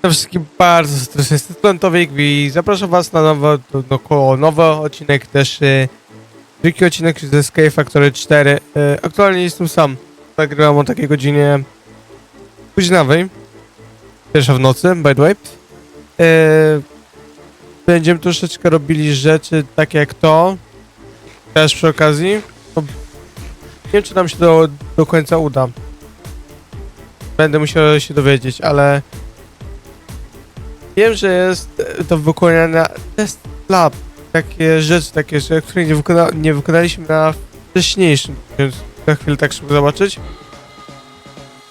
Przede wszystkim bardzo serdecznie Plantowik i zapraszam was na nowy, no, koło nowy odcinek też y, wielki odcinek ze Sky Factory 4. Y, aktualnie jestem sam. Nagrywam o takiej godzinie późnowej. Pierwsza w nocy, by the way. Y, będziemy troszeczkę robili rzeczy takie jak to. Też przy okazji. No, nie wiem, czy nam się do, do końca uda. Będę musiał się dowiedzieć, ale wiem, że jest e, do wykonania test lab. Takie rzeczy, takie rzeczy, które nie, wykona nie wykonaliśmy na wcześniejszym, więc za chwilę tak szybko zobaczyć.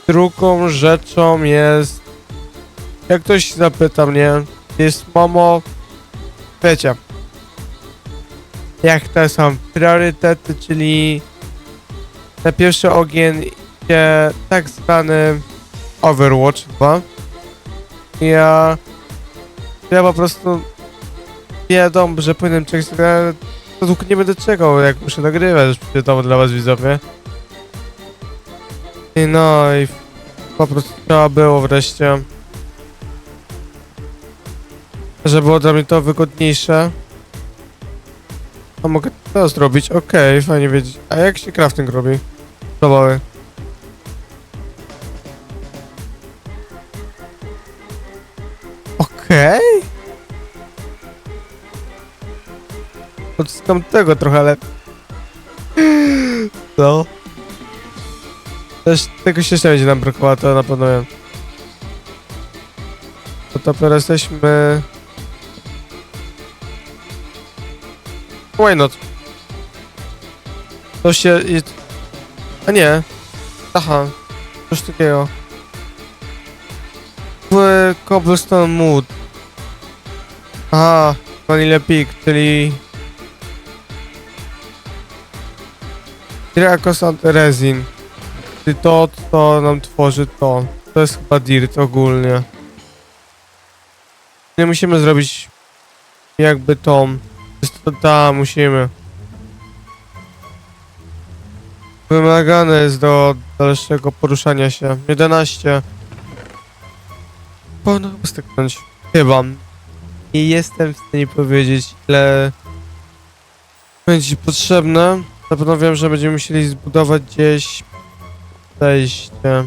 Drugą rzeczą jest, jak ktoś zapyta mnie, jest Momo, wiecie, jak te są priorytety, czyli na pierwszy ogień idzie tak zwany Overwatch 2. Ja, ja po prostu wiadomo, że powinienem czegoś, to długo nie będę czekał, jak muszę nagrywać, wiadomo dla was widzowie. I no i po prostu trzeba było wreszcie, że było dla mnie to wygodniejsze. A mogę to zrobić, okej, fajnie wiedzieć. A jak się crafting robi? Zabawy. Okej. Odzyskam tego trochę, ale... Co? Też tego się będzie nam brakowało, to na pewno wiem. To teraz jesteśmy... Why not? To się... A nie. Aha. Coś takiego. W Cobblestone Mood. Aha, Vanilla Peak, czyli... Dracos and Resin. Czyli to, co nam tworzy to. To jest chyba dirt ogólnie. Nie musimy zrobić jakby tą... To ta, musimy. Wymagane jest do dalszego poruszania się. 11. Powinno chyba styknąć. Chyba. Nie jestem w stanie powiedzieć, ile będzie potrzebne. Na pewno wiem, że będziemy musieli zbudować gdzieś przejście.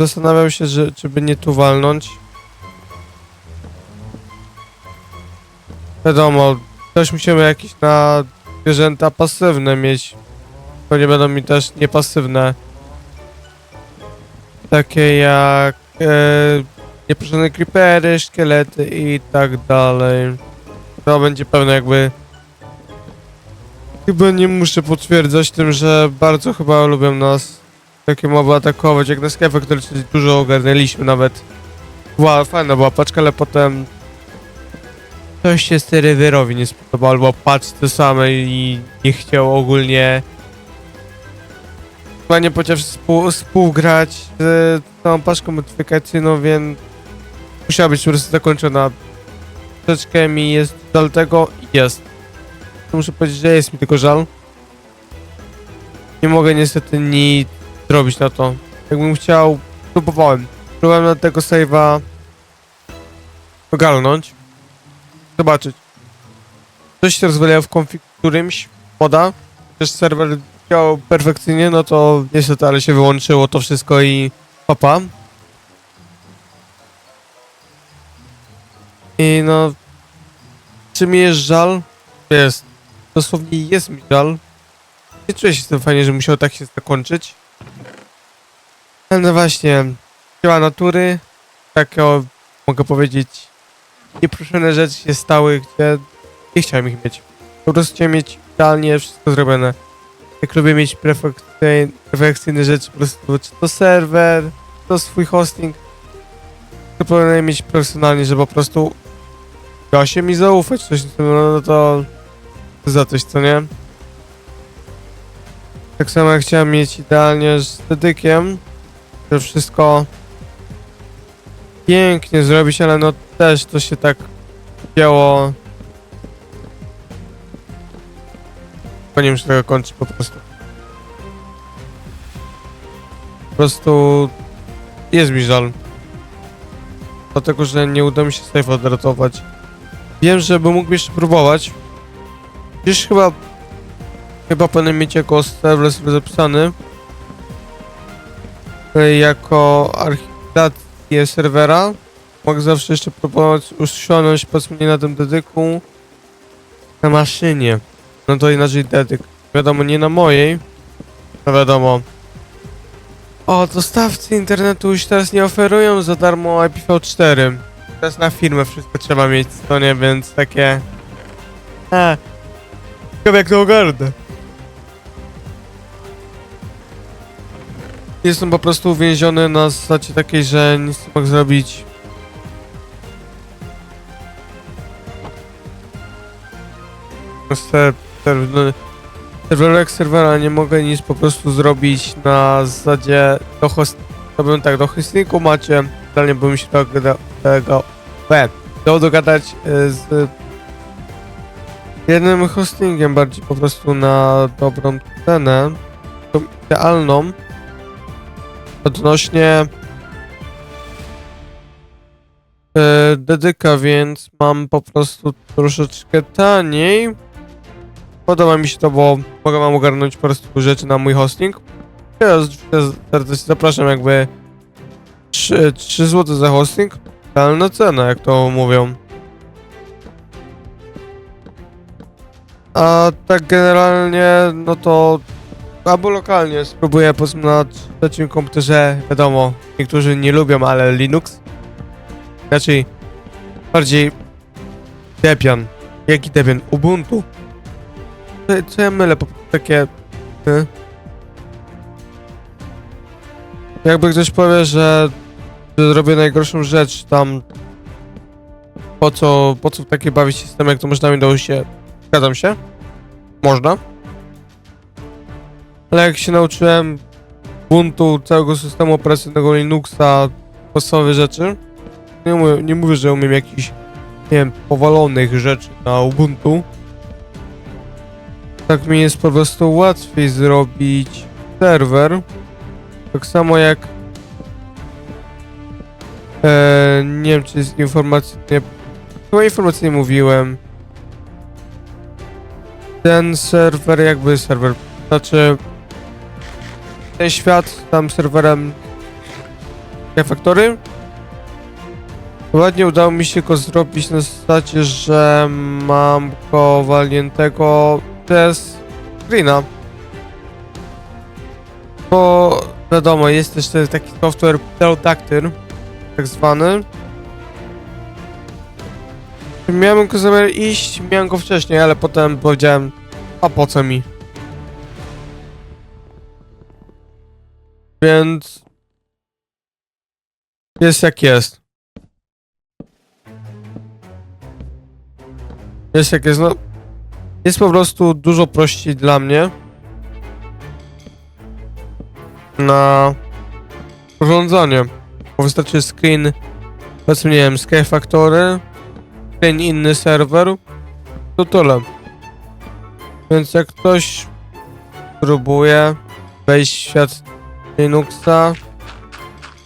Zastanawiam się, że, czy by nie tu walnąć. Wiadomo, też musimy jakieś na zwierzęta pasywne mieć. To nie będą mi też niepasywne. Takie jak e, nieproszone creepery, szkielety i tak dalej. To będzie pewne jakby... Chyba nie muszę potwierdzać tym, że bardzo chyba lubią nas takie moby atakować, jak na Skype, które dużo ogarnęliśmy nawet. Była fajna była paczka, ale potem coś się sterywerowi nie spodobało, albo paczce samej i nie chciał ogólnie chyba nie chciał współ, współgrać z tą paczką modyfikacyjną, więc musiała być po prostu zakończona. Troszeczkę mi jest żal tego, jest. Muszę powiedzieć, że jest mi tylko żal. Nie mogę niestety nic zrobić na to. Jakbym chciał, próbowałem. Próbowałem na tego save'a ogarnąć. Zobaczyć. Coś się rozwalało w konfig którymś moda. Też serwer działał perfekcyjnie, no to niestety, ale się wyłączyło to wszystko i papa. I no, czy mi jest żal? Jest. Dosłownie jest mi żal. Nie czuję się z tym fajnie, że musiało tak się zakończyć. No właśnie, siła natury, takie mogę powiedzieć, nieproszone rzeczy się stały, gdzie nie chciałem ich mieć. Po prostu chciałem mieć idealnie wszystko zrobione. Jak lubię mieć perfekcyjne, rzeczy, po prostu czy to serwer, czy to swój hosting, to powinienem mieć profesjonalnie, że po prostu da się mi zaufać, coś no, no to za coś, co nie? Tak samo jak chciałem mieć idealnie z dedykiem, że wszystko pięknie zrobić, ale no też to się tak działo. Bo nie wiem, czy tego kończyć po prostu. Po prostu jest mi żal. dlatego że nie uda mi się safe odratować. Wiem, że bym mógł jeszcze próbować. Gdzieś chyba chyba powinien mieć jako serwer sobie zapisany e, jako archiwację serwera. Mogę zawsze jeszcze próbować usiąść powiedzmy na tym dedyku na maszynie. No to inaczej dedyk. Wiadomo, nie na mojej. No wiadomo. O, dostawcy internetu już teraz nie oferują za darmo IPv4. Teraz na firmę wszystko trzeba mieć w stronie, więc takie... A, ciekawe jak to ogarnę. Jestem po prostu uwięziony na zasadzie takiej, że nic nie mogę zrobić. Ser, ser, no, serwerek serwera nie mogę nic po prostu zrobić na zasadzie do host... To bym tak, do hostingu macie, dalej bym się tego, tego dał dogadać e, z jednym hostingiem bardziej po prostu na dobrą cenę, tą idealną, odnośnie e, dedyka, więc mam po prostu troszeczkę taniej. Podoba mi się to, bo mogę wam ogarnąć po prostu rzeczy na mój hosting. Ja z- serdecznie zapraszam jakby 3, 3 zł za hosting. Realna cena, jak to mówią. A tak generalnie, no to albo lokalnie spróbuję powiedzmy na trzecim komputerze, wiadomo, niektórzy nie lubią, ale Linux. Raczej bardziej Debian. Jaki Debian? Ubuntu. Co, co ja mylę? Po prostu takie... y? Jakby ktoś powie, że, zrobię najgorszą rzecz tam po co, po co w takie bawić system, jak to można mi dało się... Zgadzam się. Można. Ale jak się nauczyłem Ubuntu, całego systemu operacyjnego Linuxa, podstawowe rzeczy, nie mówię, nie mówię, że umiem jakichś, nie wiem, powalonych rzeczy na Ubuntu. Tak mi jest po prostu łatwiej zrobić serwer. Tak samo jak e, nie wiem, czy jest informacja, nie, chyba informacji nie mówiłem. Ten serwer, jakby serwer, znaczy ten świat tam serwerem Factory Ładnie udało mi się go zrobić na zasadzie, że mam go walniętego przez screena. Bo wiadomo, jest też taki software Pterodactyl, tak zwany. Miałem go zamiar iść, miałem go wcześniej, ale potem powiedziałem, a po co mi? Więc jest jak jest. Jest jak jest, no. Jest po prostu dużo prościej dla mnie. Na urządzanie. Bo wystarczy screen, powiedzmy, nie wiem, Sky Factory, screen inny serwer, to tyle. Więc jak ktoś próbuje wejść w świat Linuxa,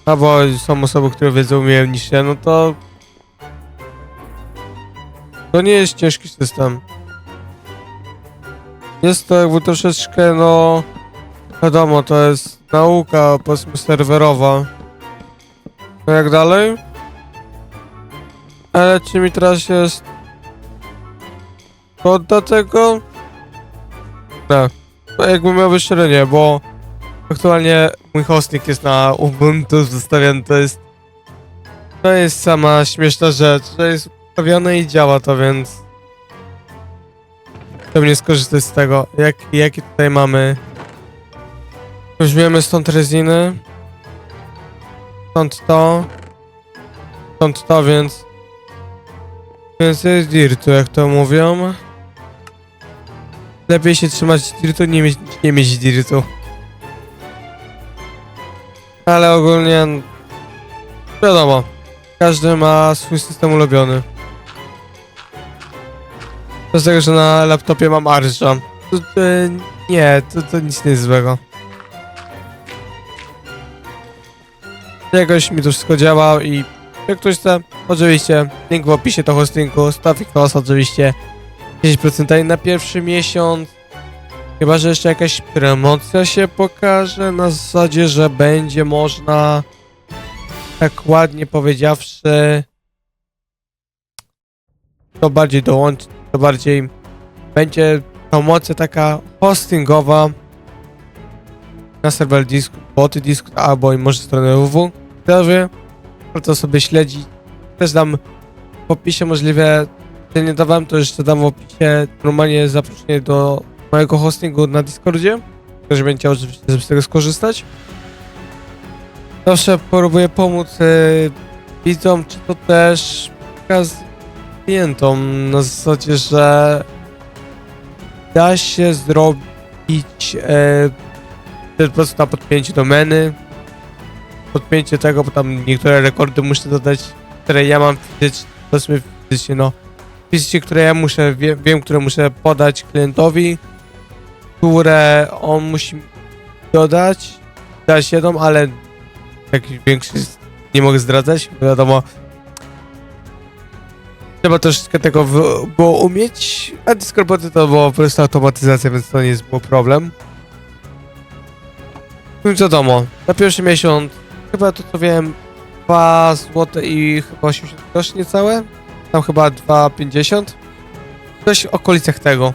albo są osoby, które wiedzą mniej niż ja, no to to nie jest ciężki system. Jest to jakby troszeczkę, no... Wiadomo, to jest nauka, powiedzmy, serwerowa. No jak dalej? Ale czy mi teraz jest... Kod tego? Nie. To jakby miał średnie, bo... Aktualnie mój hosting jest na Ubuntu zostawiony, to jest... To jest sama śmieszna rzecz, że jest ustawione i działa to, więc... Pewnie skorzystać z tego. Jak, jakie tutaj mamy... Weźmiemy stąd reziny. Stąd to. Stąd to, więc... Więc jest dirtu, jak to mówią. Lepiej się trzymać dirtu, nie mieć, nie mieć dirtu. Ale ogólnie... Wiadomo. Każdy ma swój system ulubiony. Z tego, że na laptopie mam Archa. To, to, nie, to, to nic nie złego. Jakoś mi to wszystko działa i Jak ktoś chce, oczywiście, link w opisie do hostingu, Staffing Host oczywiście, 10% na pierwszy miesiąc. Chyba, że jeszcze jakaś promocja się pokaże, na zasadzie, że będzie można, tak ładnie powiedziawszy, to bardziej dołączyć, to bardziej będzie promocja taka hostingowa na serwer disk, boty disk, albo i może stronę www. Kto wie, warto sobie śledzić. Też dam w opisie możliwe, że nie dawałem, to jeszcze dam w opisie normalnie zaproszenie do mojego hostingu na Discordzie. Ktoś będzie chciał oczywiście z tego skorzystać. Zawsze próbuję pomóc y, widzom, czy to też przekaz klientom na zasadzie, że da się zrobić e, po prostu na podpięcie domeny, podpięcie tego, bo tam niektóre rekordy muszę dodać, które ja mam fizycznie, powiedzmy fizycznie, no, fizycznie, które ja muszę, wiem, wiem, które muszę podać klientowi, które on musi dodać, dać jedną, ale jakiś większy nie mogę zdradzać, wiadomo, Trzeba troszeczkę tego było umieć, a Discordy to było po prostu automatyzacja, więc to nie jest było problem. No i wiadomo, na pierwszy miesiąc chyba to co wiem 2 zł i chyba 80 groszy niecałe. Tam chyba 2,50. Coś w okolicach tego.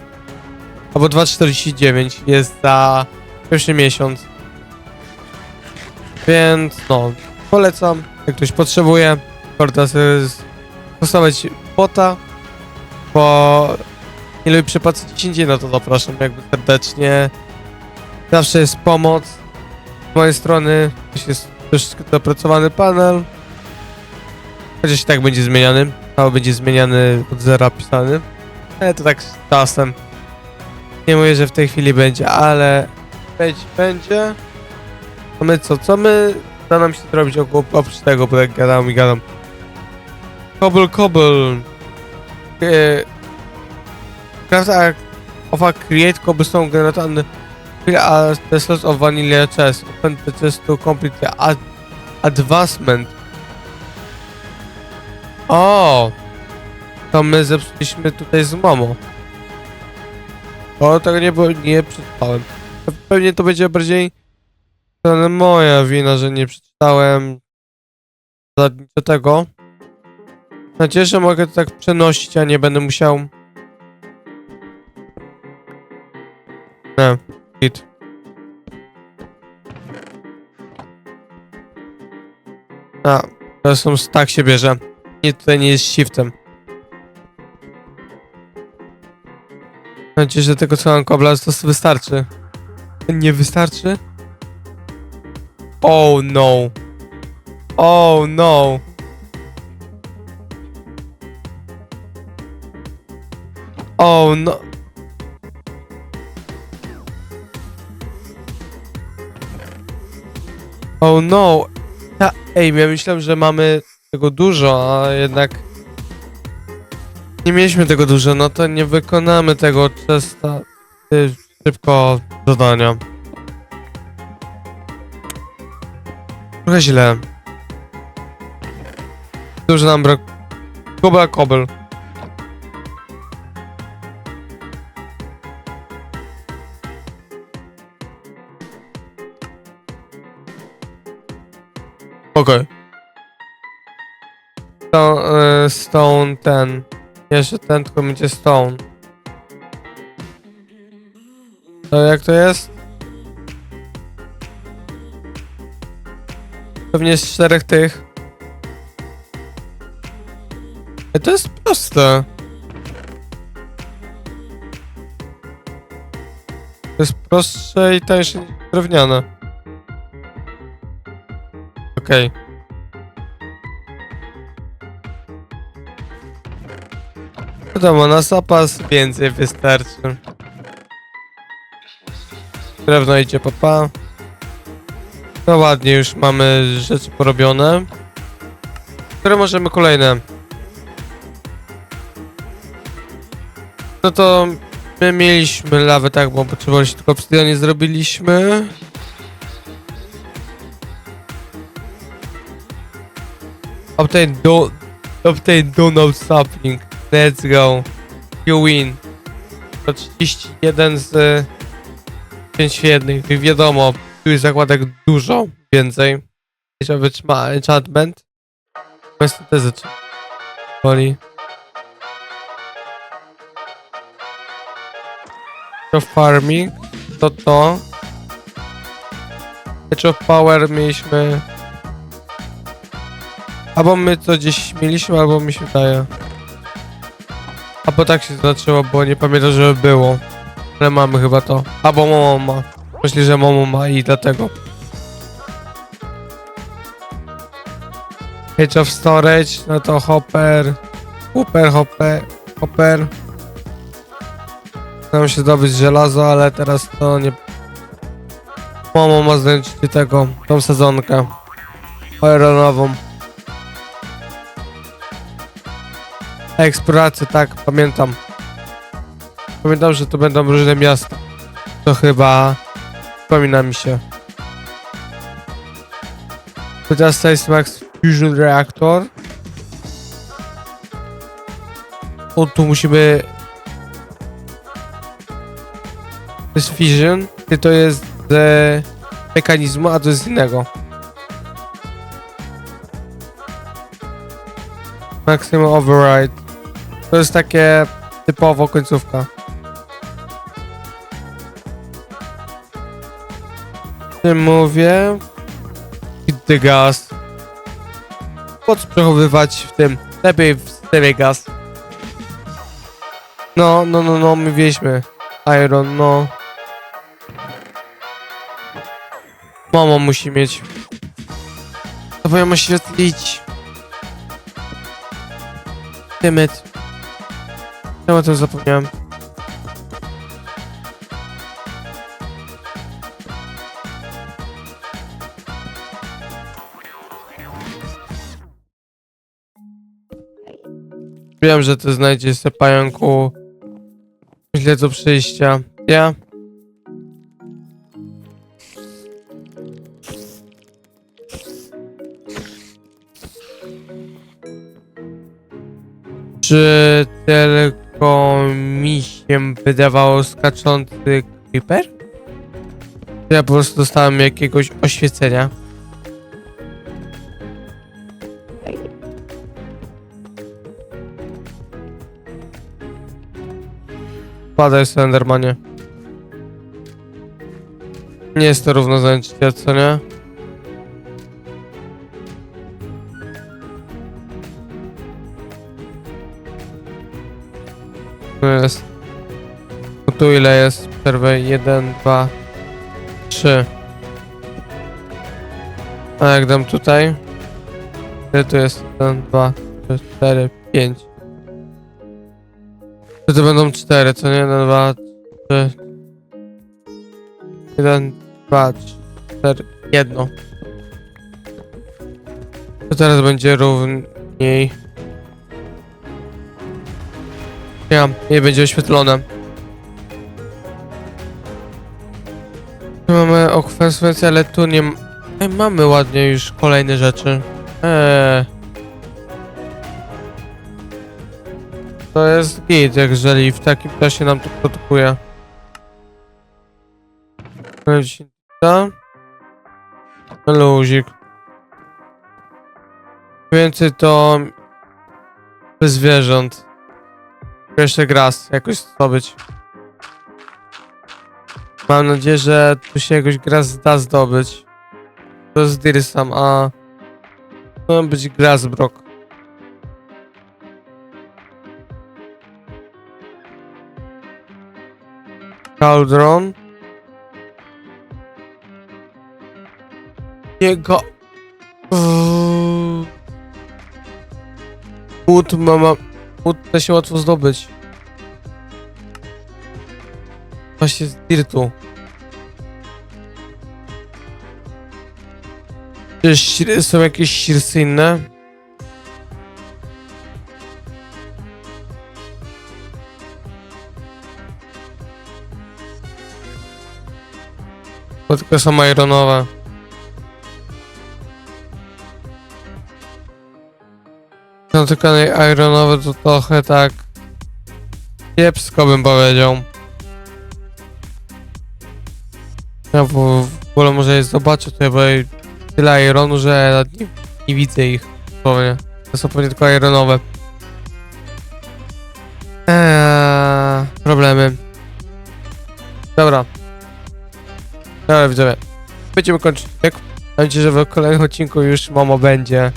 Albo 2,49 jest za pierwszy miesiąc. Więc no, polecam, jak ktoś potrzebuje. Sobie postawić bota, bo nie lubi przepłacać gdzieś indziej, no to zapraszam jakby serdecznie. Zawsze jest pomoc z mojej strony, też jest troszeczkę dopracowany panel. Chociaż i tak będzie zmieniany, cały będzie zmieniany od zera pisany. Ale to tak z czasem. Nie mówię, że w tej chwili będzie, ale będzie, będzie. A my co, co my da nam się zrobić oprócz tego, bo tak gadam i gadam. Cobble Cobble. Craft of a create cobblestone generator and fill a the slots of vanilla chest. Open the chest to complete the ad advancement. O! To my zepsuliśmy tutaj z mamą. O, tego nie, nie przeczytałem. Pewnie to będzie bardziej to moja wina, że nie przeczytałem zasadniczo tego. Nadzieję, że mogę to tak przenosić, a nie będę musiał. Nie, git. A, są tak się bierze. Nie, tutaj nie jest shiftem. Mam nadzieję, że tego co mam kobla to wystarczy. Nie wystarczy? Oh no. Oh no. Oh no. Oh no. Ja, ej, ja myślałem, że mamy tego dużo, a jednak nie mieliśmy tego dużo, no to nie wykonamy tego ta, y, szybko zadania. Trochę źle. Dużo nam brak. Kobel, kobel. Okej. Stone, y, stone ten. Jeszcze ten, tylko będzie stone. To jak to jest? Pewnie z czterech tych. To jest proste. To jest prostsze i tańsze niż drewniane. Okej. Wiadomo, na zapas więcej wystarczy. Drewno idzie papa. No ładnie, już mamy rzeczy porobione. Które możemy kolejne. No to my mieliśmy lawę, tak, bo potrzebowaliśmy tylko obsydian nie zrobiliśmy. Obtain do... Obtain donut sapling. Let's go. You win. To 31 z 5 jednych. I wiadomo, tu jest zakładek dużo więcej. Jeśli wytrzyma enchantment. Właśnie te rzeczy. Boli. To farming. To to. Edge of Power mieliśmy... Albo my to gdzieś mieliśmy, albo mi się wydaje. Albo tak się zaczęło, bo nie pamiętam, żeby było. Ale mamy chyba to. Albo Momo ma. Myślę, że Momo ma i dlatego. Edge of Storage, no to Hopper. Hopper, Hopper, Hopper. Nam się zdobyć żelazo, ale teraz to nie... Momo ma zdjąć tego, tą sezonkę. Ironową. Eksplorację, tak, pamiętam. Pamiętam, że to będą różne miasta. To chyba... Wspomina mi się. To teraz to jest Max Fusion Reactor. O, tu musimy... To jest Fusion, ty to jest z mechanizmu, a to jest innego. Maximum Override. To jest takie typowo końcówka. Tym mówię. Pity gaz. Po co przechowywać w tym? Lepiej w systemie gaz. No, no, no, no, my wieźmy. Iron, no. Mama musi mieć. To bo ja muszę świetlić. Dymet. Czemu o tym zapomniałem? Wiem, że ty znajdziesz se pająku źle do przyjścia. Ja? Czy tylko mi się wydawało skaczący creeper? Czy Ja po prostu dostałem jakiegoś oświecenia. Padaj Slendermanie. Nie jest to równo zajęcie, co nie? Tu jest. Tu ile jest? Przerwę 1, 2, 3. A jak dam tutaj? Ile tu jest? 1, 2, 3, 4, 5. To to będą 4, co nie? 1, 2, 3. 1, 2, 3, 4, 1. To teraz będzie równiej. Ja, nie będzie oświetlone. Tu mamy okwenswencję, ale tu nie... m- Ej, mamy ładnie już kolejne rzeczy. Eee. To jest git, jeżeli w takim czasie nam to produkuje. Luzik. Więcej to... zwierząt. Jeszcze gras jakoś zdobyć. Mam nadzieję, że tu się jakoś gras da zdobyć. To jest Dirsam, a... To ma być Grasbrook. Cauldron. Jego... Uuu. Mama... Da się łatwo zdobyć. Właśnie z Dirtu. Czy są jakieś ścirsy inne? Tylko są ironowe. Tylko ironowe to trochę tak kiepsko bym powiedział. Ja w, ogóle może je zobaczę tutaj, bo tyle ironu, że nie, nie widzę ich. Pewnie. To są pewnie tylko ironowe. Eee, problemy. Dobra. Dobra, widzowie. Będziemy kończyć. Mam nadzieję, że w kolejnym odcinku już Momo będzie.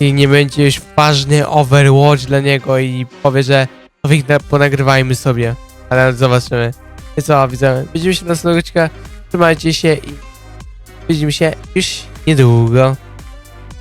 I nie będzie już ważny Overwatch dla niego i powie, że ponagrywajmy sobie. Ale zobaczymy. I co, widzowie. Widzimy się na następnego. Trzymajcie się i widzimy się już niedługo.